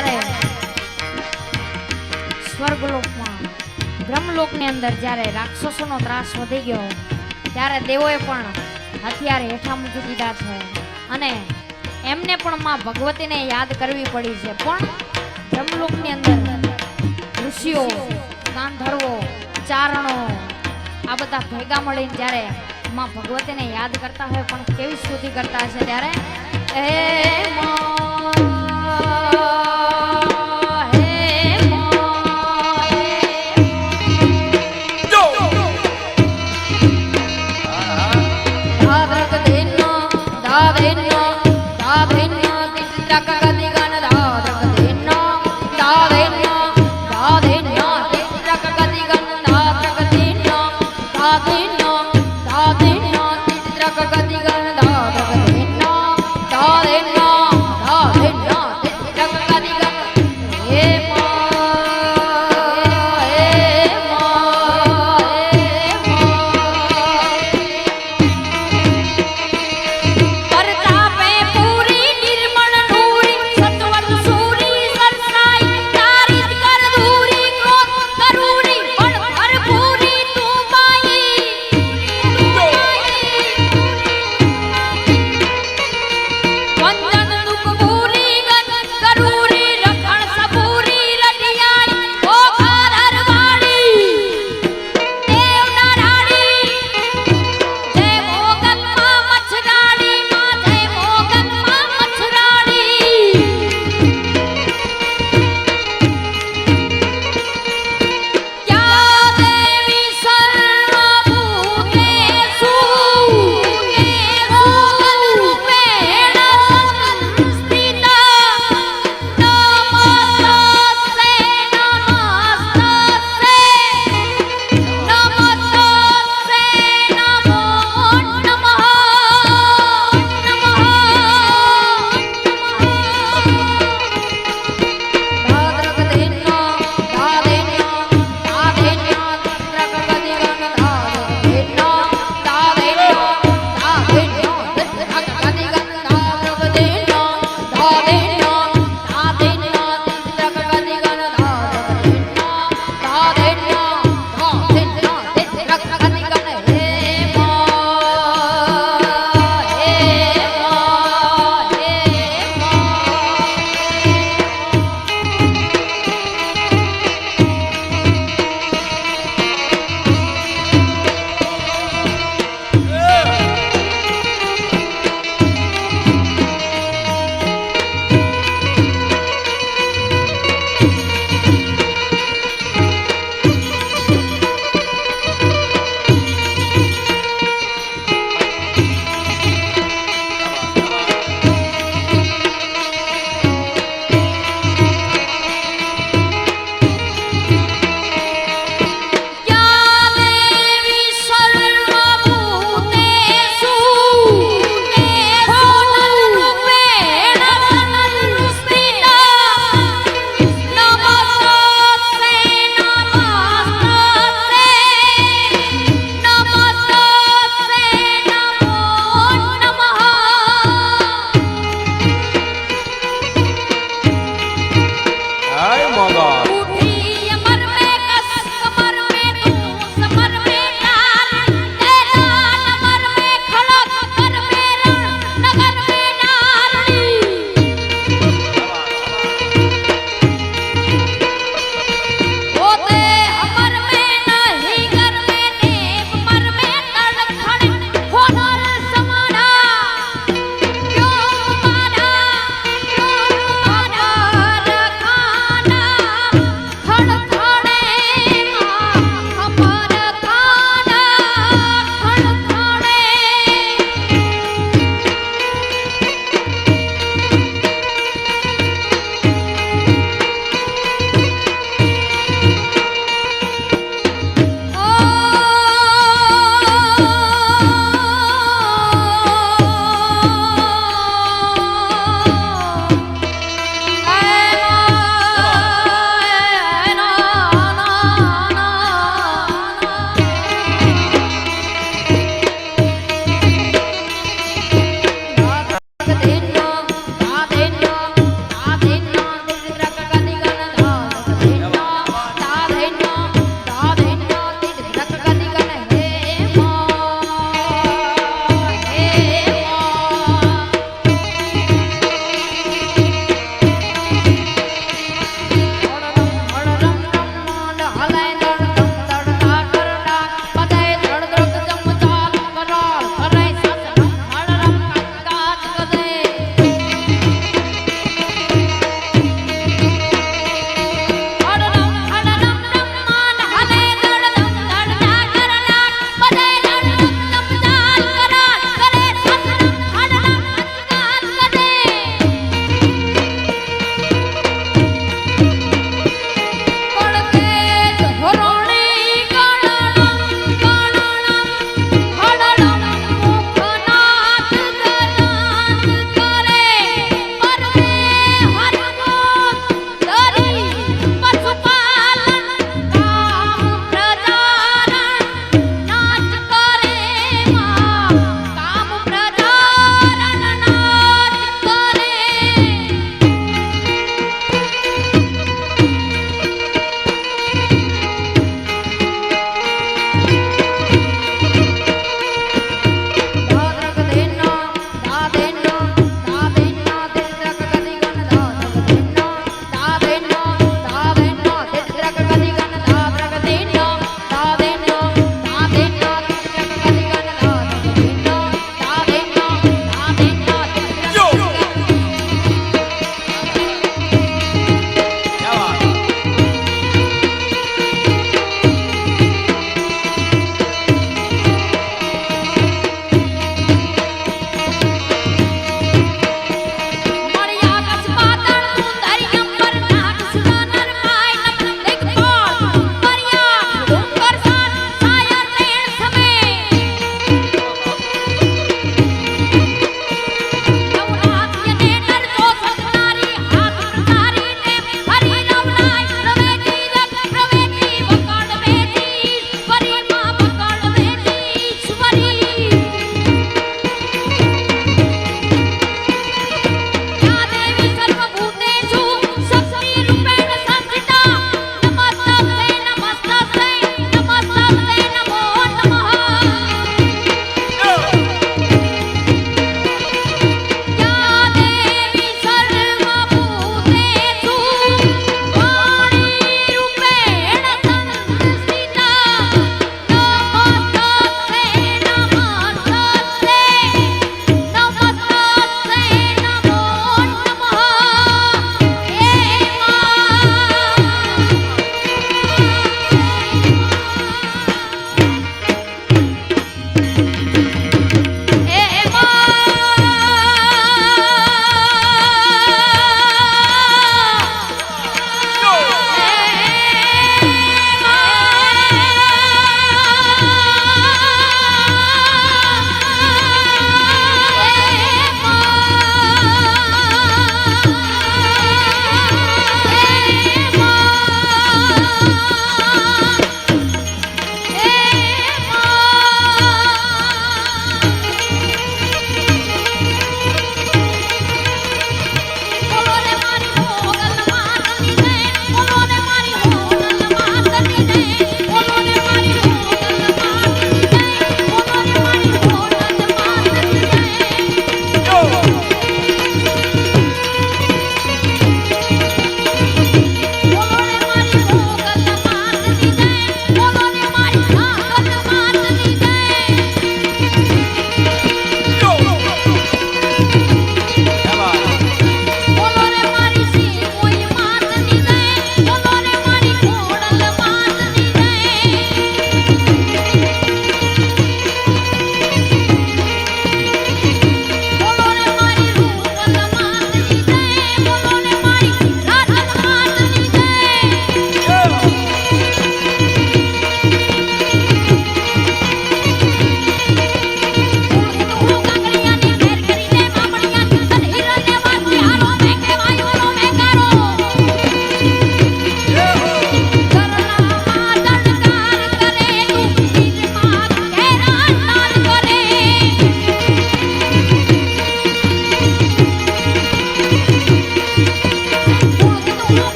જ્યારે સ્વર્ગલોકમાં બ્રહ્મલોકની અંદર જ્યારે રાક્ષસોનો ત્રાસ વધી ગયો ત્યારે દેવોએ પણ હથિયાર હેઠા મૂકી દીધા છે. અને એમને પણ માં ભગવતીને યાદ કરવી પડી છે. પણ બ્રહ્મલોકની અંદર ઋષિઓ ગાંધર્વો ચારણો આ બધા ભેગા મળીને જ્યારે માં ભગવતીને યાદ કરતા હોય પણ કેવી સ્તુતિ કરતા હશે ત્યારે? હે માં,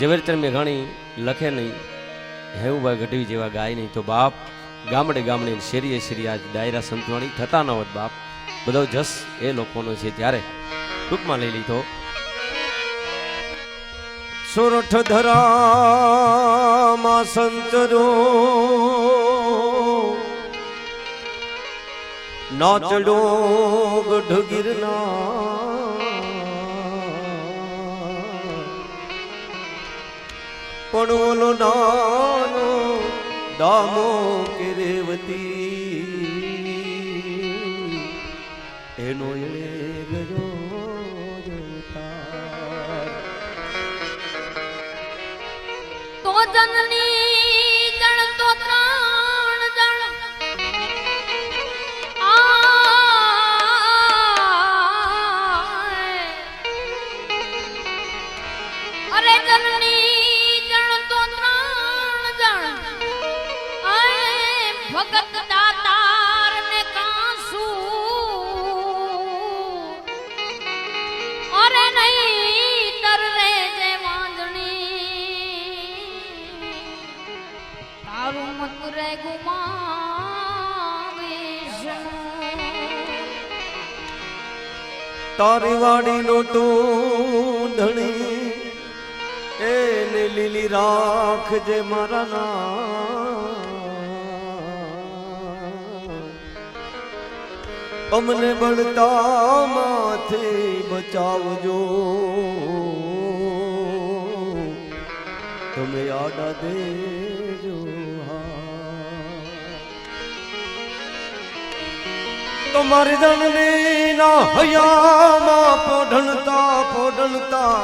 ઝવેરચંદ મેઘાણી લખે નહીં, હેવુભાઈ ગઢવી જેવા ગાય નહીં, તો બાપ ગામડે ગામડે શેરીએ શેરી આજ ડાયરા સંતવાણી થતા ન હોત બાપ. બધો જસ એ લોકોનો છે ત્યારે. ટૂંકમાં લઈ લીધો. સોરઠ ધરામાં સંતરો નાચડો ગઢ ગિરનાર પણ ઓલો નાનો દામો કેરેવતી એનો એ ગયો. તો જનની ભગત દાતાર ને કાંસુ અરે નહીં તર રે જે વાંદણી તારું મત રે. તારી વાડીનો તું ધણી એ લીલી રાખજે મારા નામ અમને બળતા માથે બચાવજો. તમે આડા દેજો તમારી જનની ના હયામાં પોઢણતા પોઢણતા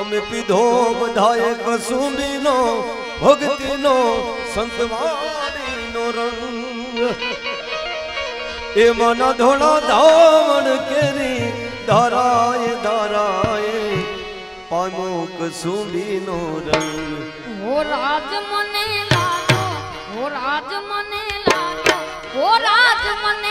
અમે પીધો બધાએ કસુંબીનો, ભક્તિનો, સંતવાણીનો રંગ. એ મન ધોળા ધાવણ કેરી ધરાય ધારાએ પામો કસુંબીનો રંગ. હો રાજ મને લાગો હો રાજ મને લાગો હો રાજ મને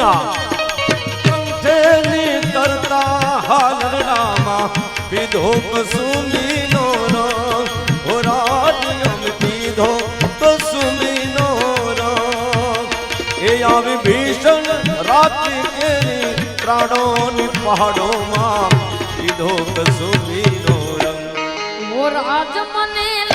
મારી બેની ના કંઠે તરતા હાલડામાં પીધો કસુમીનો રંગ. હો રાજ્યમ પીધો કસુમીનો રંગ. એ આવી ભીષણ રાત્રિ કેરી પ્રાણોની રંગ. ઓ રાજ મને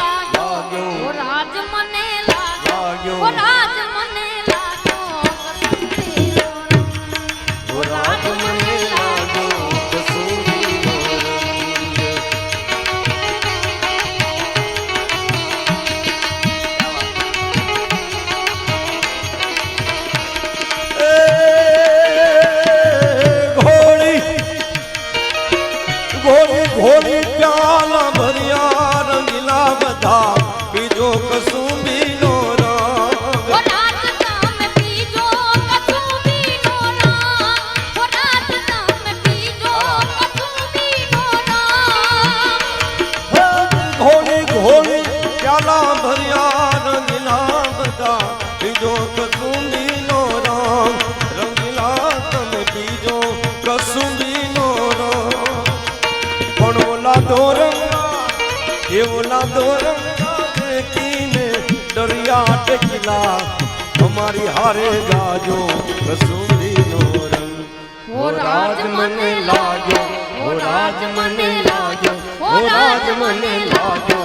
પ્યાલા ભર્યા રંગીલા બધા બીજો કસુંબીનો રંગ રંગીલા તમે બીજો કસુંબીનો રંગ. પણ ઓલા દોરંગા એ ઓલા દોરંગા દેખીને દરિયા ટેકલા અમારી હારે ગાજો કસુંબીનો રંગ. ઓ રાજ મને લાગ્યો ઓ રાજ મને લાગ્યો ઓ રાજ મને લાગ્યો.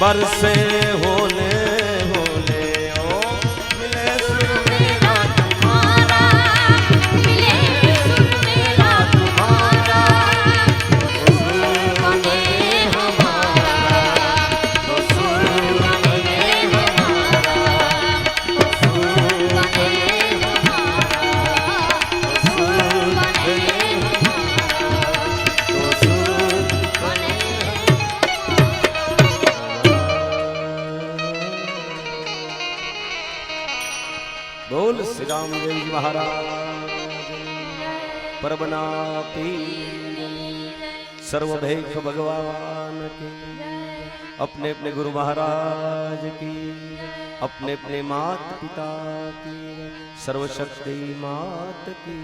बरसे बोल श्री राम देव जी महाराज परबना पीर सर्वभैख भगवान की अपने अपने गुरु महाराज की अपने अपने मात पिता की सर्वशक्ति मात की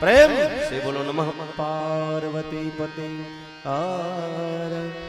प्रेम से बोलो नमः पार्वती पति आर आर